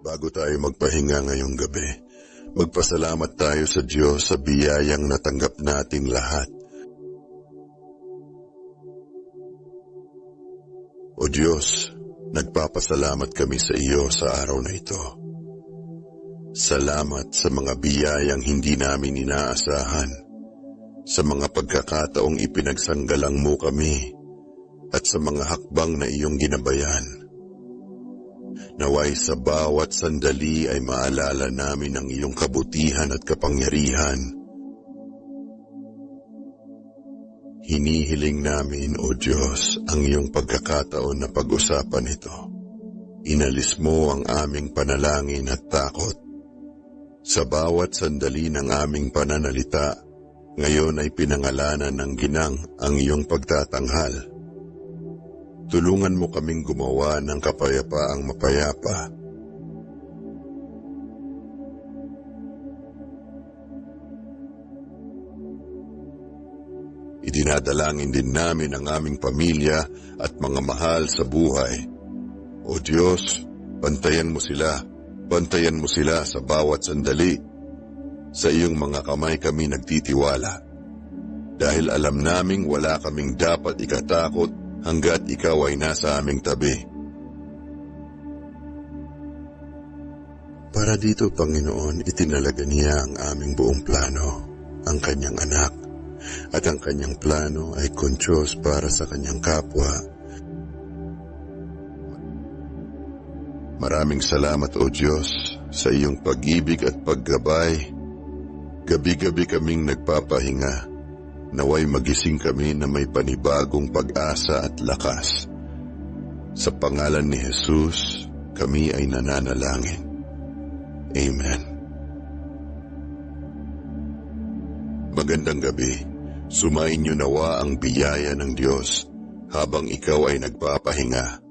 Bago tayo magpahinga ngayong gabi, magpasalamat tayo sa Diyos sa biyayang natanggap nating lahat. O Diyos, nagpapasalamat kami sa iyo sa araw na ito. Salamat sa mga biyayang hindi namin inaasahan, sa mga pagkakataong ipinagsanggalang mo kami, at sa mga hakbang na iyong ginabayan. Naway sa bawat sandali ay maalala namin ang iyong kabutihan at kapangyarihan. Hinihiling namin, O Diyos, ang iyong pagkakataon na pag-usapan ito. Inalis mo ang aming panalangin at takot. Sa bawat sandali ng aming pananalita, ngayon ay pinangalanan ng ginang ang iyong pagtatanghal. Tulungan mo kaming gumawa ng kapayapaang mapayapa. Idinadalangin din namin ang aming pamilya at mga mahal sa buhay. O Diyos, bantayan mo sila, bantayan mo sila sa bawat sandali. Sa iyong mga kamay kami nagtitiwala. Dahil alam naming wala kaming dapat ikatakot hanggat ikaw ay nasa aming tabi. Para dito, Panginoon, itinalaga niya ang aming buong plano, ang kanyang anak, at ang kanyang plano ay konsyos para sa kanyang kapwa. Maraming salamat, O Diyos, sa iyong pag-ibig at paggabay. Gabi-gabi kaming nagpapahinga naway magising kami na may panibagong pag-asa at lakas. Sa pangalan ni Jesus, kami ay nananalangin. Amen. Magandang gabi. Sumain niyo nawa ang biyaya ng Diyos habang ikaw ay nagpapahinga.